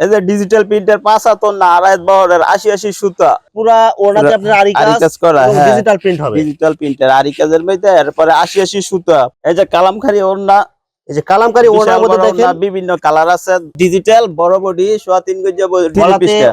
এই যে ডিজিটাল প্রিন্টের পাঁচ হাতর না আড়াই বহরের আশি আশি সুতা। পুরা ওনাতে আপনার আরি কাজ করা হ্যাঁ। ডিজিটাল প্রিন্ট হবে। ডিজিটাল প্রিন্টার আরি কাজের মধ্যে এরপরে আশি আশি সুতা। এই যে কালামখারি ওড়না এই যে কালামকারী ওনার মধ্যে দেখেন। বিভিন্ন কালার আছে। ডিজিটাল বড় বডি সোয়া তিন গজ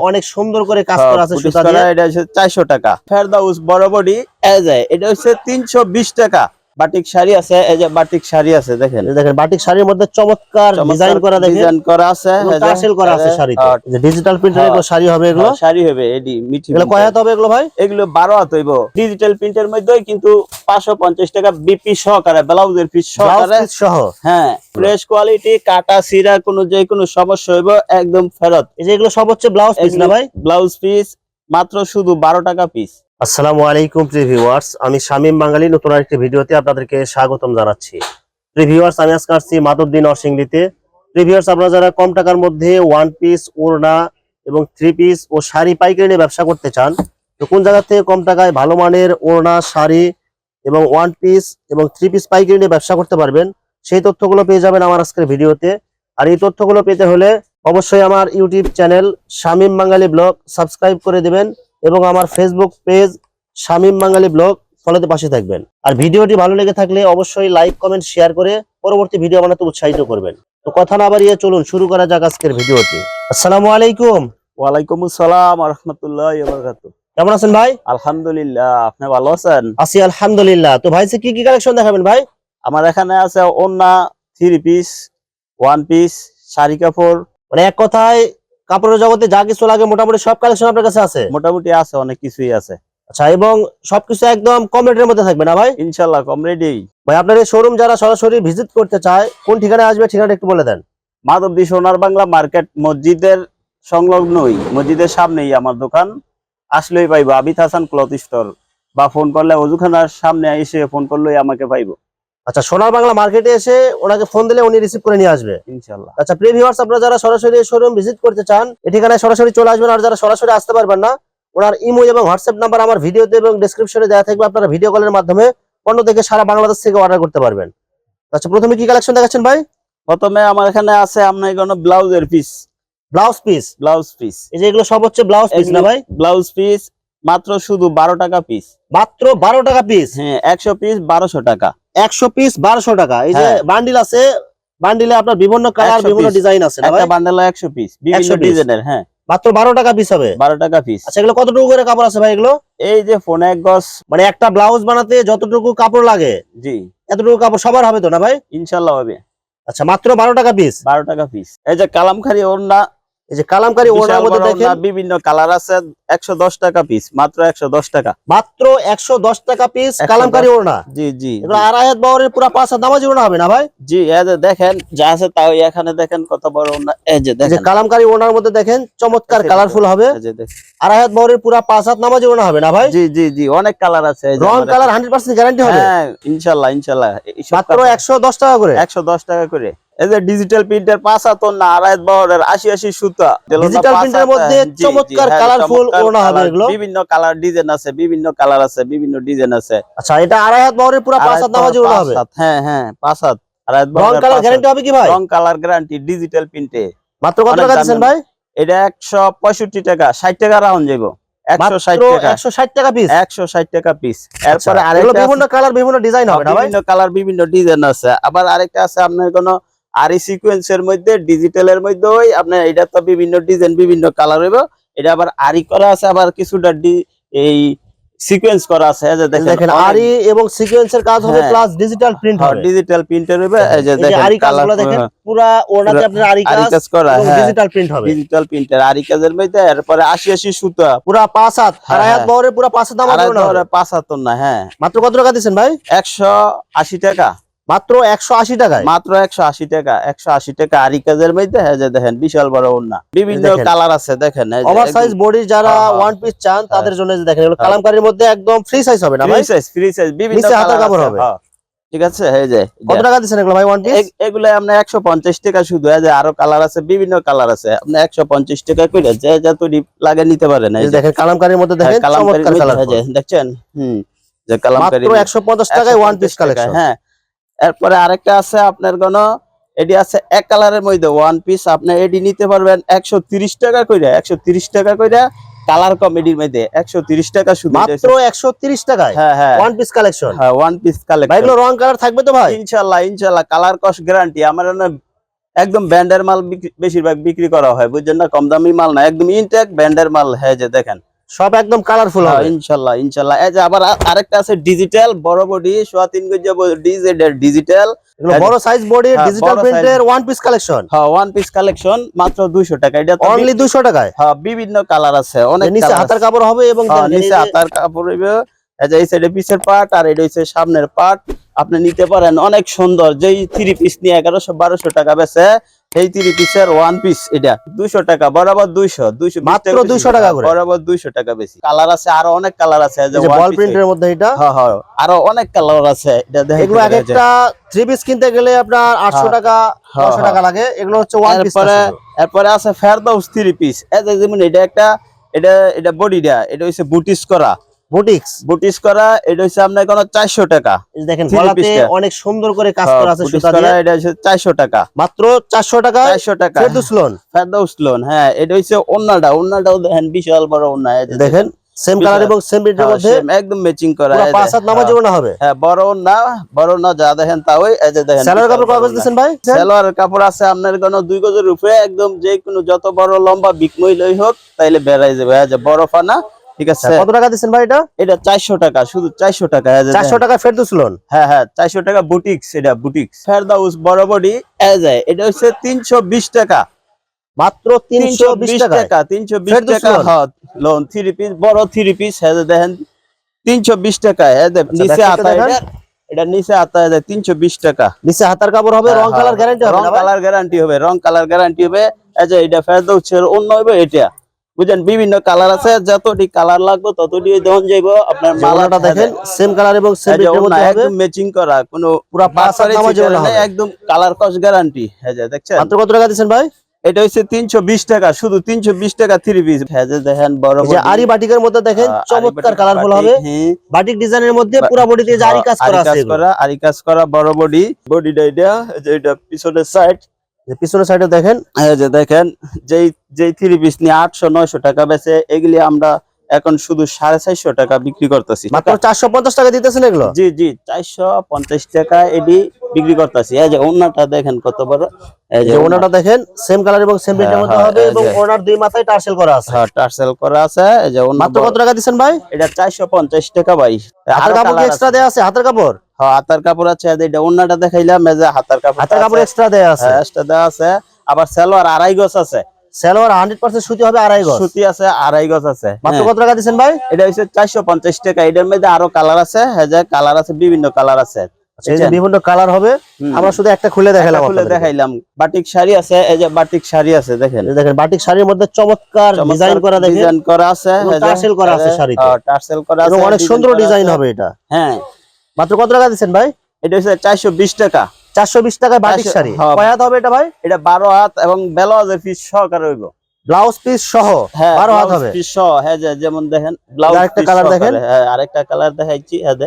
অনেক সুন্দর করে কাজ করা আছে সুতা দিয়ে। এটা হচ্ছে চারশো টাকা। ফেরদাউস বড় বডি এই যে এটা হচ্ছে তিনশো বিশ টাকা। বাটিক শাড়ি আছে এই যে বাটিক শাড়ি আছে দেখেন। দেখেন বাটিক শাড়ির মধ্যে চমৎকার ডিজাইন করা দেখেন। ডিজাইন করা আছে টার্সেল করা আছে শাড়িতে। যে ডিজিটাল প্রিন্টের। এগুলো শাড়ি হবে এগুলো? হ্যাঁ, শাড়ি হবে এডি মিঠি এগুলো কয় হাত হবে এগুলো ভাই? এগুলো বারো হাত হইব। ডিজিটাল প্রিন্টের মধ্যে কিন্তু পাঁচশো পঞ্চাশ টাকা বিপি সহকারে ব্লাউজের পিস সহকারে। সহ? হ্যাঁ ফ্রেশ কোয়ালিটি কাটা সিরা কোনো যে কোনো সমস্যা হইব একদম ফেরত। এই যে এগুলো সব হচ্ছে ব্লাউজ পিস না ভাই? ব্লাউজ পিস মাত্র শুধু বারো টাকা পিস আসসালামু আলাইকুম প্রিভিউয়ার্স আমি শামীম বাঙালি, নতুন আরেকটি ভিডিওতে আপনাদেরকে স্বাগতম জানাচ্ছি। প্রিভিউয়ার্স আমি আজকে আসছি মাধবদী নরসিংদীতে। প্রিভিউয়ার্স আপনারা যারা কম টাকার মধ্যে ওয়ান পিস ওড়না এবং থ্রি পিস ও শাড়ি পাইকারি নিয়ে ব্যবসা করতে চান, তো কোন জায়গা থেকে কম টাকায় ভালো মানের ওড়না, শাড়ি এবং ওয়ান পিস এবং থ্রি পিস পাইকারি নিয়ে ব্যবসা করতে পারবেন, সেই তথ্যগুলো পেয়ে যাবেন আমার আজকের ভিডিওতে। আর এই তথ্যগুলো পেতে হলে অবশ্যই আমার YouTube channel Shamim Bangali blog subscribe করে দিবেন। এবং আমার Facebook page Shamim Bangali blog ফলোতে পাশে থাকবেন। আর ভিডিওটি ভালো লেগে থাকলে অবশ্যই লাইক কমেন্ট শেয়ার করে পরবর্তী ভিডিও বানাতে উৎসাহিত করবেন। তো কথা না বাড়িয়ে চলুন শুরু করা যাক আজকের ভিডিওটি। আসসালামু আলাইকুম। ওয়ালাইকুম আসসালাম রহমতুল্লাহ কেমন আছেন ভাই? আলহামদুলিল্লাহ আপনি ভালো আছেন? আছি আলহামদুলিল্লাহ। তো ভাই কি কি কালেকশন দেখাবেন ভাই? আমার এখানে আছে ওন্না three piece one piece sari কাপড়। মানে এক কথায় কাপড়ের জগতে যা কিছু লাগে মোটামুটি সব কালেকশন আপনার কাছে আছে? মোটামুটি আছে অনেক কিছুই আছে। আচ্ছা এবং সবকিছু একদম কম রেটের মধ্যে থাকবে না ভাই? ইনশাল্লাহ কম রেডি ভাই আপনার এই শোরুম যারা সরাসরি ভিজিট করতে চায় কোন ঠিকানায় আসবে ঠিকানা একটু বলে দেন। মাধবদী সোনার বাংলা মার্কেট মসজিদের সংলগ্নই মসজিদের সামনেই আমার দোকান। আসলেই পাইবো আবিদ হাসান ক্লথ স্টোর বা ফোন করলে অজুখানার সামনে এসে ফোন করলেই আমাকে পাইবো আচ্ছা সোনার বাংলা মার্কেটে এসে ওনাকে ফোন দিলে উনি রিসিভ করে নিয়ে আসবে। ইনশাল্লাহ। আচ্ছা প্রিভিউয়ার্স আপনারা যারা সরাসরি শোরুম ভিজিট করতে চান এই ঠিকানায় সরাসরি চলে আসবেন আর যারা সরাসরি আসতে পারবেন না ওনার ইমো এবং হোয়াটসঅ্যাপ নাম্বার আমার ভিডিওতে এবং ডেসক্রিপশনে দেওয়া থাকবে। আপনারা ভিডিও কলের মাধ্যমে পণ্য থেকে সারা বাংলাদেশ থেকে অর্ডার করতে পারবেন। আচ্ছা প্রথমে কি কালেকশন দেখাচ্ছেন ভাই? প্রথমে আমার এখানে আছে আপনার কোনো ব্লাউজের piece blouse piece blouse piece এই যে এগুলো সব হচ্ছে ব্লাউজ পিস না ভাই? ব্লাউজ পিস মাত্র শুধু বারো টাকা পিস মাত্র বারো টাকা পিস হ্যাঁ একশো পিস বারোশো টাকা। একশো পিস বারোশো টাকা। এই যে হ্যাঁ। বান্ডিল আছে বান্ডিলে আপনার বিভিন্ন কালার বিভিন্ন ডিজাইন আছে না একটা বান্ডেল একশো পিস বিভিন্ন ডিজাইনের হ্যাঁ। মাত্র বারো টাকা পিস হবে? বারো টাকা পিস আচ্ছা এগুলো কতটুকু করে কাপড় আছে ভাই এগুলো? এই যে ফোন এক গজ। মানে একটা ব্লাউজ বানাতে যতটুকু কাপড় লাগে জি। এতটুকু কাপড় সবার হবে তো না ভাই? ইনশাল্লাহ হবে। আচ্ছা মাত্র বারো টাকা পিস বারো টাকা পিস এই যে কালামখারি ওড়না এই যে কালামকারী ওনার মধ্যে দেখেন বিভিন্ন কালার আছে একশো দশ টাকা পিস মাত্র একশো দশ টাকা। মাত্র একশো দশ টাকা পিস কালামকারী জি জি বাউরের পুরো পাঁচ হাত ওড়না হবে না ভাই? জি এই যে দেখেন যা আছে তাও এখানে দেখেন কত বড় ওড়না। এই যে এই যে দেখেন। কালামকারী ওড়নার মধ্যে দেখেন চমৎকার কালারফুল হবে। এই যে দেখেন। আড়াই হাত পুরো পাঁচ হাত নামাজি হবে না ভাই? জি জি জি অনেক কালার আছে। এই যে রং কালার হান্ড্রেড পার্সেন্ট গ্যারান্টি হবে। হ্যাঁ ইনশাল্লাহ ইনশাল্লাহ। মাত্র কাপড়- একশো দশ টাকা করে। একশো দশ টাকা করে। এই যে ডিজিটাল প্রিন্টের পাঁচ হাতর না আড়াই বহরের আশি আশি সুতা। Digital print মধ্যে জি, জি, চমৎকার হ্যাঁ, ওড়না হবে এগুলো। বিভিন্ন কালার ডিজাইন আছে বিভিন্ন কালার আছে বিভিন্ন ডিজাইন আছে। আচ্ছা এটা আড়াই হাত বাউরের পুরো পাঁচ হাত নামাজি ওড়না হবে? হ্যাঁ হ্যাঁ পাঁচ হাত আড়াই রং কালার গ্যারান্টি হবে কি ভাই? রং কালার গ্যারান্টি ডিজিটাল প্রিন্টে মাত্র কত টাকা দিচ্ছেন ভাই? এটা একশো পঁয়ষট্টি টাকা ষাট টাকা রাউন্ড যাব। টাকা। একশো ষাট টাকা পিস একশো ষাট টাকা পিস আচ্ছা, এরপরে আরেকটা বিভিন্ন কালার বিভিন্ন ডিজাইন হবে না ভাই? বিভিন্ন কালার বিভিন্ন ডিজাইন আছে। আবার আরেকটা আছে আপনার কোনো আরি সিকোয়েন্সের মধ্যে ডিজিটালের মধ্যে ওই আপনার এটা তো বিভিন্ন ডিজাইন বিভিন্ন কালার হইব। এটা আবার আরি করা আছে আবার কিছুটা ডি- এই সিকোয়েন্স করা আছে এই যে দেখেন আরি এবং সিকোয়েন্সের কাজ হবে হ্যাঁ। প্লাস ডিজিটাল প্রিন্ট হবে। ডিজিটাল প্রিন্টার হইবে এই যে এই দেখেন আরি কাজগুলো দেখেন পুরা ওনাতে আপনার আরি কাজ আরি কাজ করা হ্যাঁ। ডিজিটাল প্রিন্ট হবে। ডিজিটাল প্রিন্টার আরি কাজের মধ্যে এরপরে আশি আশি সুতা। পুরা পাঁচ হাত হ্যাঁ, হাত হ্যাঁ। বহরে পুরা পাঁচ হাত দাম হবে। দরে পাঁচ হাতর না হ্যাঁ। মাত্র কত টাকা দিচ্ছেন ভাই? একশো আশি টাকা। মাত্র একশো আশি টাকায়? মাত্র একশো আশি টাকা একশো আশি টাকা আরি কাজের মধ্যে হ্যাঁ যে দেখেন বিশাল বড় ওড়না। বিভিন্ন কালার আছে দেখেন ওভার সাইজ বডি যারা হ্যাঁ, হ্যাঁ। ওয়ান পিস চান তাদের জন্য যে দেখেন হ্যাঁ। কালামকারীর মধ্যে একদম ফ্রি সাইজ হবে না free size, free size, বিভিন্ন হাতার কাপড় হবে। হ্যাঁ। ঠিক আছে এই যে কত টাকা দিচ্ছেন এগুলো ভাই ওয়ান পিস এগুলো আপনার একশো পঞ্চাশ টাকা শুধু এই যে আরও কালার আছে বিভিন্ন কালার আছে। আপনি একশো পঞ্চাশ টাকা করে যে যত লাগে নিতে পারেন এই দেখেন কালামকারীর মধ্যে হ্যাঁ, দেখেন চমৎকার কালার যে, দেখছেন? হুম যে কালামকারী মাত্র একশো পঞ্চাশ টাকায় ওয়ান পিস 150 কালেকশন হ্যাঁ। এরপরে আরেকটা আছে আপনার কোন এটি আছে এক কালারের মধ্যে ওয়ান পিস আপনি এটি নিতে পারবেন একশো তিরিশ টাকা কইরা একশো তিরিশ টাকা কইরা কালার কমেডির মধ্যে একশো তিরিশ টাকা শুধু মাত্র তিরিশ টাকায়? হ্যাঁ হ্যাঁ। ওয়ান পিস কালেকশন হ্যাঁ ওয়ান পিস ভাই কালেকশন এগুলো রং কালার থাকবে তো ভাই? ইনশাল্লাহ ইনশাল্লাহ কালার কস্ট গ্যারান্টি আমার না একদম ব্যান্ডের মাল বেশিরভাগ বিক্রি করা হয় বুঝছেন না? কম দামি মাল না একদম ইনটেক ব্যান্ডের মাল হ্যাঁ যে দেখেন। সব একদম কালারফুল হ্যাঁ, হবে। ইনশাল্লাহ ইনশাল্লাহ। এই যে আবার আরেকটা আছে ডিজিটাল বড় বডি সোয়া তিন গজ ডিজিটাল এগুলো বড় সাইজ বডি হ্যাঁ, ডিজিটাল প্রিন্টের ওয়ান পিস কালেকশন হ্যাঁ ওয়ান পিস কালেকশন মাত্র দুইশো টাকা। এটা অনলি বি- দুশো টাকায়? হ্যাঁ বিভিন্ন কালার আছে অনেক নিচে হাতার কাপড় হবে এবং হ্যাঁ, নিচে হাতার কাপড় হইবে এই যে এই সাইডে পিছের পার্ট আর এটা হচ্ছে সামনের পার্ট আপনি নিতে পারেন অনেক সুন্দর। যেই থ্রি পিস নিয়ে এগারোশো বারোশো টাকা বেচে পিসের ওয়ান পিস এটা দুইশো টাকা বরাবর দুইশো দুইশো মাত্র 200 টাকা বরাবর দুইশো টাকা বেশি। কালার আছে আরও অনেক কালার আছে বল প্রিন্টের মধ্যে এটা? হ্যাঁ হ্যাঁ আরও অনেক কালার আছে এটা এগুলো এক একটা থ্রি পিস কিনতে গেলে আপনার আটশো হ্যাঁ। টাকা নশো হ্যাঁ। টাকা লাগে। এগুলো হচ্ছে ওয়ান পিস এরপরে আছে ফেরদাউস থ্রি পিস যেমন এটা একটা এটা এটা বডিটা এটা হচ্ছে বুটিস করা। বুটিক্স? করা এটা হচ্ছে আপনার কোনো চারশো টাকা। দেখেন গলাতে অনেক সুন্দর করে কাজ করা আছে সুতা করা দিয়ে। এটা হচ্ছে চারশো টাকা। মাত্র চারশো টাকা চারশো টাকা। ফেরদুস লোন ফেরদাউস লোন হ্যাঁ এটা হচ্ছে অন্যটা অন্যটাও দেখেন বিশাল বড় যে দেখেন। সেম কালার এবং সেম হ্যাঁ, মধ্যে একদম ম্যাচিং করা পুরো পাঁচ হাত নামাজ হ্যাঁ, না হবে। হ্যাঁ বড় না বড় না যা দেখেন তা ওই এই যে দেখেন কাপড়। ভাই? সালোয়ারের কাপড় আছে আপনার কোনো দুই গজের উপরে একদম যে কোনো যত বড় লম্বা বিকমই লই হোক তাইলে বেড়াই যাবে। এই যে বড় ফানা ঠিক আছে। কত টাকা দিচ্ছেন ভাই এটা? এটা চারশো টাকা শুধু চারশো টাকা চারশো। টাকা ফেরদুস লোন হ্যাঁ হ্যাঁ চারশো টাকা বুটিক্স এটা বুটিক্স। ফেরদাউস বডি যায় এটা হচ্ছে তিনশো টাকা। মাত্র তিনশো বিশ টাকা টাকা তিনশো হ্যাঁ লোন থ্রি পিস বড় থ্রি পিস হ্যাঁ দেখেন তিনশো বিশ টাকা হ্যাঁ নিচে আতা এটা এটা নিচে আতা তিনশো বিশ টাকা। নিচে হাতার কাপড় হবে রং কালার গ্যারান্টি হবে হ্যাঁ, রং কালার গ্যারান্টি হবে রং কালার গ্যারান্টি হবে। এটা ফেরদৌসের অন্য হবে এটা। বুঝেন বিভিন্ন কালার আছে যতটি কালার লাগবে ততটি দহন যাইব আপনার মালাটা দেখেন সেম কালার এবং সেম একদম ম্যাচিং করা কোনো পুরা হবে। একদম কালার কস্ট গ্যারান্টি হ্যাঁ যে দেখছেন? মাত্র কত টাকা দিচ্ছেন ভাই? এটা হচ্ছে তিনশো বিশ টাকা শুধু তিনশো বিশ টাকা থ্রি পিস হ্যাঁ যে দেখেন বড় যে আরি বাটিকের মধ্যে দেখেন চমৎকার বাটিক, কালারফুল হবে। হ্যাঁ। বাটিক ডিজাইনের মধ্যে পুরো বডিতে আরি কাজ করা আছে কাজ করা আরি কাজ করা বড় বডি বডিটা এটা এটা পিছনের সাইড যে পিছনের সাইডে দেখেন? এই যে দেখেন যেই যেই থ্রি পিস নিয়ে আটশো নয়শো টাকা বেচে এগুলি আমরা এখন শুধু সাড়ে চারশো টাকা বিক্রি করতেছি। মাত্র চারশো পঞ্চাশ টাকা দিতেছেন এগুলো? জি জি চারশো পঞ্চাশ টাকা এটি বিক্রি করতেছি। এই যে অন্যটা দেখেন কত বড়। এই যে ওনাটা দেখেন সেম কালার এবং সেম প্রিন্টের হ্যাঁ, মধ্যে হ্যাঁ, হবে এবং ওনার দুই মাথায় টার্সেল করা আছে। হ্যাঁ টার্সেল করা আছে। এই যে মাত্র কত টাকা দিচ্ছেন ভাই? এটা চারশো পঞ্চাশ টাকা ভাই। হাতের কাপড় এক্সট্রা আছে। আছে হাতের কাপড়? হ্যাঁ হাতার কাপড় আছে এটা অন্যটা দেখাইলাম যে হাতার কাপড় হাতের কাপড় এক্সট্রা দেওয়া আছে। হ্যাঁ extra দেওয়া আছে। আবার সালোয়ার আড়াই গজ আছে। সালোয়ার হান্ড্রেড পার্সেন্ট সুতি হবে আড়াই গজ। সুতি আছে আড়াই গজ আছে। মাত্র হ্যাঁ। কত টাকা দিচ্ছেন ভাই? এটা চারশো পঞ্চাশ টাকা। এটার মধ্যে আরও কালার আছে। হ্যাঁ কালার আছে বিভিন্ন কালার আছে। আচ্ছা, বিভিন্ন কালার হবে। আমরা শুধু একটা খুলে দেখালাম খুলে দেখাইলাম। বাটিক শাড়ি আছে এই যে বাটিক শাড়ি আছে দেখেন। দেখেন বাটিক শাড়ির মধ্যে চমৎকার ডিজাইন করা দেখেন। ডিজাইন করা আছে এবং এই যে- টার্সেল করা আছে শাড়িতে। হ্যাঁ, টার্সেল করা আছে অনেক সুন্দর ডিজাইন হবে এটা। হ্যাঁ। মাত্র কত টাকা দিচ্ছেন ভাই? এটা হচ্ছে চারশো বিশ টাকা। চারশো বিশ টাকায় বাটিক শাড়ি। হ্যাঁ। কয় হাত হবে এটা ভাই? এটা বারো হাত এবং ব্লাউজের পিস সহকারে হইব। ব্লাউজ পিস সহ? হ্যাঁ বারো হাত হবে? পিস সহ। হ্যাঁ যে যেমন দেখেন ব্লাউজ আরেকটা কালার দেখেন। হ্যাঁ আরেকটা কালার দেখাইছি। হ্যাঁ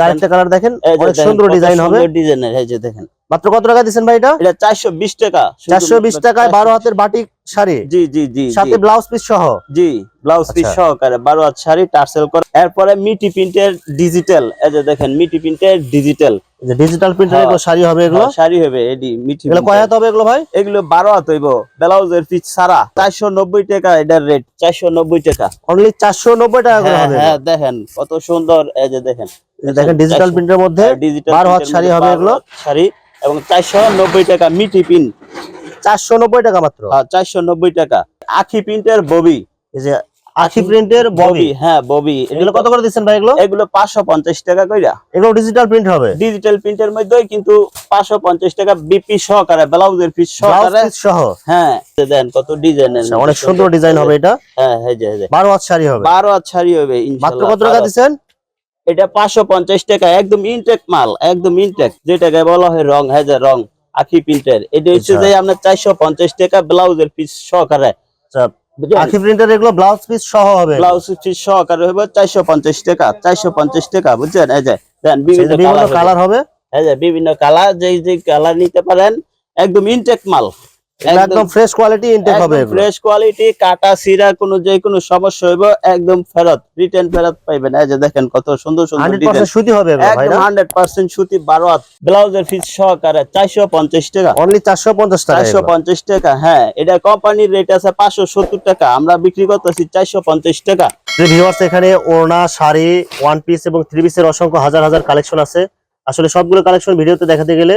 দেখেন, কালার দেখেন অনেক সুন্দর কত ডিজাইন হবে। সুন্দর ডিজাইনের এই যে দেখেন। মাত্র কত টাকা দিচ্ছেন ভাই এটা? এটা চারশো বিশ টাকা চারশো বিশ শুধুমাত্র টাকায় বারো হাতের বাটিক শাড়ি। জি জি জি সাথে ব্লাউজ পিস সহ। জি ব্লাউজ পিস আচ্ছা। সহকারে বারো হাত শাড়ি টার্সেল করে। এরপরে মিটি প্রিন্টের ডিজিটাল এই যে দেখেন মিটি প্রিন্টের ডিজিটাল যে ডিজিটাল প্রিন্টার হ্যাঁ। এগুলো শাড়ি হবে এগুলো? শাড়ি হবে এডি মিটি এগুলো কয় হাত হবে এগুলো ভাই? এগুলো বারো হাত হইব ব্লাউজের পিস সারা চারশো নব্বই টাকা এটার রেট চারশো নব্বই টাকা। অনলি চারশো নব্বই টাকা করে হ্যাঁ হবে। হ্যাঁ দেখেন কত সুন্দর এই যে দেখেন। দেখেন ডিজিটাল প্রিন্টের মধ্যে ডিজিটাল বারো হাত শাড়ি হবে এগুলো। শাড়ি এবং চারশো নব্বই টাকা মিটি পিন চারশো নব্বই টাকা মাত্র। হ্যাঁ চারশো নব্বই টাকা। আখি প্রিন্টের ববি। এই যে আখি প্রিন্টের ববি হ্যাঁ ববি। এগুলো কত করে দিচ্ছেন ভাই এগুলো? এগুলো পাঁচশো পঞ্চাশ টাকা কইরা। এগুলো ডিজিটাল প্রিন্ট হবে। ডিজিটাল প্রিন্টের মধ্যে কিন্তু পাঁচশো পঞ্চাশ টাকা বিপি সহকারে ব্লাউজের পিস সহকারে। সহ। হ্যাঁ দেন কত ডিজাইনের আচ্ছা, অনেক সুন্দর ডিজাইন হবে এটা। হ্যাঁ এই যে বারো হাত শাড়ি হবে। বারো হাত শাড়ি হবে মাত্র কত টাকা দিচ্ছেন? এটা পাঁচশো পঞ্চাশ টাকা একদম ইনটেক মাল একদম ইনটেক যেটাকে বলা হয় রং হ্যাঁ যে রং আখি প্রিন্টের এটা হচ্ছে আচ্ছা। যে আপনার চারশো পঞ্চাশ টাকা ব্লাউজের পিস সহকারে। আচ্ছা, আখি প্রিন্টের এগুলো ব্লাউজ পিস সহ হবে? ব্লাউজ পিস সহকারে হবে চারশো পঞ্চাশ টাকা চারশো পঞ্চাশ টাকা বুঝছেন? এই যে দেন বিভিন্ন কালার হবে। এই যে বিভিন্ন কালার যেই যে কালার নিতে পারেন একদম ইনটেক মাল। একদম ফ্রেশ কোয়ালিটি ইনটেক হবে ফ্রেশ কোয়ালিটি কাটা সিরা কোনো যে কোনো সমস্যা হইব একদম ফেরত রিটার্ন ফেরত পাইবেন। এই যে দেখেন কত সুন্দর সুন্দর ডিজাইন পার্সেন্ট সুতি হবে ভাই না? হান্ড্রেড পার্সেন্ট সুতি বারো হাত ব্লাউজের ফিস সহকারে চারশো পঞ্চাশ টাকা। অনলি চারশো পঞ্চাশ টাকা চারশো পঞ্চাশ টাকা হ্যাঁ এটা কোম্পানির রেট আছে পাঁচশো সত্তর টাকা। আমরা বিক্রি করতেছি চারশো পঞ্চাশ টাকা। ভিউয়ার্স এখানে ওড়না শাড়ি ওয়ান পিস এবং থ্রি পিসের অসংখ্য হাজার হাজার কালেকশন আছে। আসলে সবগুলো কালেকশন ভিডিওতে দেখাতে গেলে